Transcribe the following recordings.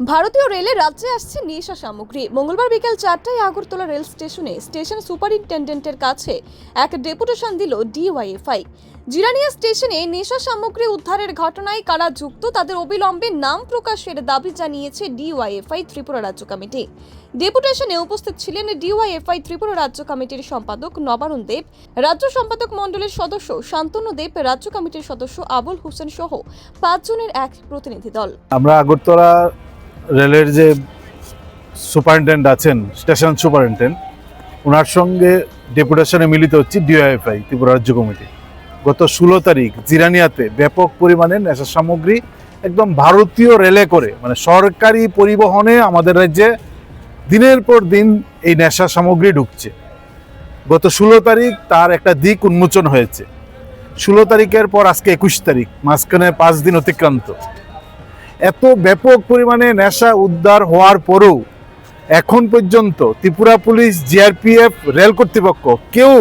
ভারতীয় রেলে রাজ্যে আসছে নেশা সামগ্রী। মঙ্গলবার বিকেল চারটায় আগরতলা রেল স্টেশনে স্টেশন সুপারিনটেন্ডেন্টের কাছে এক ডেপুটেশন দিল ডিওয়াইএফআই। জিরানিয়া স্টেশনে নেশা সামগ্রী উদ্ধারের ঘটনায় কারা যুক্ত তাদের অবিলম্বে নাম প্রকাশের দাবি জানিয়েছে ডিওয়াইএফআই ত্রিপুরা রাজ্য কমিটি। ডেপুটেশনে উপস্থিত ছিলেন ডিওয়াইএফআই ত্রিপুরা রাজ্য কমিটির সম্পাদক নবারুণ দেব, রাজ্য সম্পাদক মণ্ডলের সদস্য শান্তনু দেব, রাজ্য কমিটির সদস্য আবুল হোসেন সহ পাঁচজনের এক প্রতিনিধি দল। আমরা আগরতলা রেলের যে সুপারিনটেন্ডেন্ট আছেন, স্টেশন সুপারিনটেন্ডেন্ট ওনার সঙ্গে ডেপুটেশনে মিলিত হচ্ছি ডিওএফআই ত্রিপুরা রাজ্য কমিটি। গত ষোলো তারিখ জিরানিয়াতে ব্যাপক পরিমাণে নেশা সামগ্রী একদম ভারতীয় রেলে করে মানে সরকারি পরিবহনে আমাদের রাজ্যে দিনের পর দিন এই নেশা সামগ্রী ঢুকছে। গত ষোলো তারিখ তার একটা দিক উন্মোচন হয়েছে। ষোলো তারিখের পর আজকে একুশ তারিখ, মাঝখানে পাঁচ দিন অতিক্রান্ত। এত ব্যাপক পরিমাণে নেশা উদ্ধার হওয়ার পরেও এখন পর্যন্ত ত্রিপুরা পুলিশ, জিআরপিএফ, রেল কর্তৃপক্ষ কেউ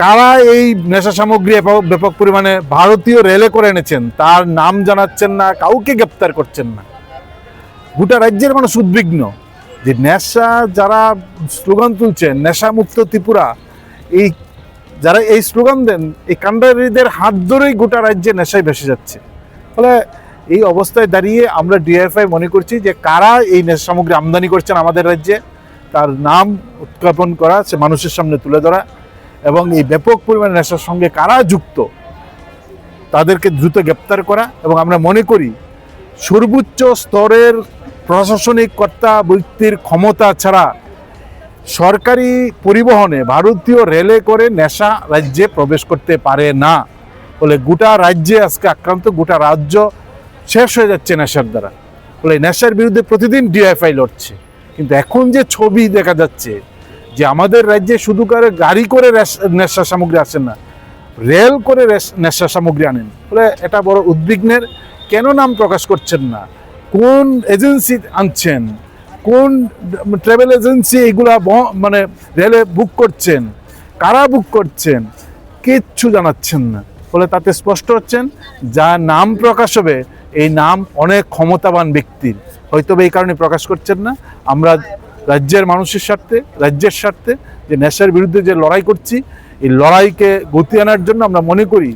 কারা এই নেশা সামগ্রী ব্যাপক পরিমাণে ভারতীয় রেলে করে এনেছেন তার নাম জানাচ্ছেন না, কাউকে গ্রেপ্তার করছেন না। গোটা রাজ্যের মানুষ উদ্বিগ্ন যে নেশা যারা স্লোগান তুলছেন, নেশামুক্ত ত্রিপুরা, এই যারা এই স্লোগান দেন, এই কাণ্ডারীদের হাত ধরেই গোটা রাজ্যে নেশায় ভেসে যাচ্ছে। ফলে এই অবস্থায় দাঁড়িয়ে আমরা ডিএফআই মনে করছি যে কারা এই নেশা সামগ্রী আমদানি করছেন আমাদের রাজ্যে, তার নাম উৎক্ষেপণ করা, সে মানুষের সামনে তুলে ধরা এবং এই ব্যাপক পরিমাণে নেশার সঙ্গে কারা যুক্ত তাদেরকে দ্রুত গ্রেপ্তার করা এবং আমরা মনে করি সর্বোচ্চ স্তরের প্রশাসনিক কর্তা ব্যক্তির ক্ষমতা ছাড়া সরকারি পরিবহনে ভারতীয় রেলে করে নেশা রাজ্যে প্রবেশ করতে পারে না। ফলে গোটা রাজ্যে আজকে আক্রান্ত, গোটা রাজ্য শেষ হয়ে যাচ্ছে নেশার দ্বারা। ফলে নেশার বিরুদ্ধে প্রতিদিন ডিএফআই লড়ছে। কিন্তু এখন যে ছবি দেখা যাচ্ছে, যে আমাদের রাজ্যে শুধু করে গাড়ি করে নেশা সামগ্রী আসেন না, রেল করে নেশা সামগ্রী আনেন। ফলে এটা বড় উদ্বিগ্নের কেন নাম প্রকাশ করছেন না? কোন এজেন্সি আনছেন? কোন ট্রাভেল এজেন্সি এগুলা মানে রেলে বুক করছেন? কারা বুক করছেন? কিচ্ছু জানাচ্ছেন না। ফলে তাতে স্পষ্ট হচ্ছেন, যা নাম প্রকাশ হবে এই নাম অনেক ক্ষমতাবান ব্যক্তির হয়তো এই কারণে প্রকাশ করছেন না। আমরা রাজ্যের মানুষের স্বার্থে, রাজ্যের স্বার্থে যে নেশার বিরুদ্ধে যে লড়াই করছি, এই লড়াইকে গতি আনার জন্য আমরা মনে করি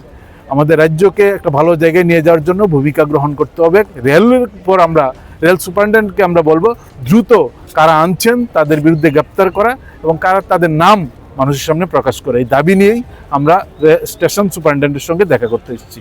আমাদের রাজ্যকে একটা ভালো জায়গায় নিয়ে যাওয়ার জন্য ভূমিকা গ্রহণ করতে হবে। রেলের পর আমরা, রেল সুপারিনটেন্ডেন্টকে আমরা বলব, দ্রুত কারা আনছেন তাদের বিরুদ্ধে গ্রেপ্তার করা এবং কারা তাদের নাম মানুষের সামনে প্রকাশ করে। এই দাবি নিয়েই আমরা স্টেশন সুপারিনটেন্ডেন্টের সঙ্গে দেখা করতে এসেছি।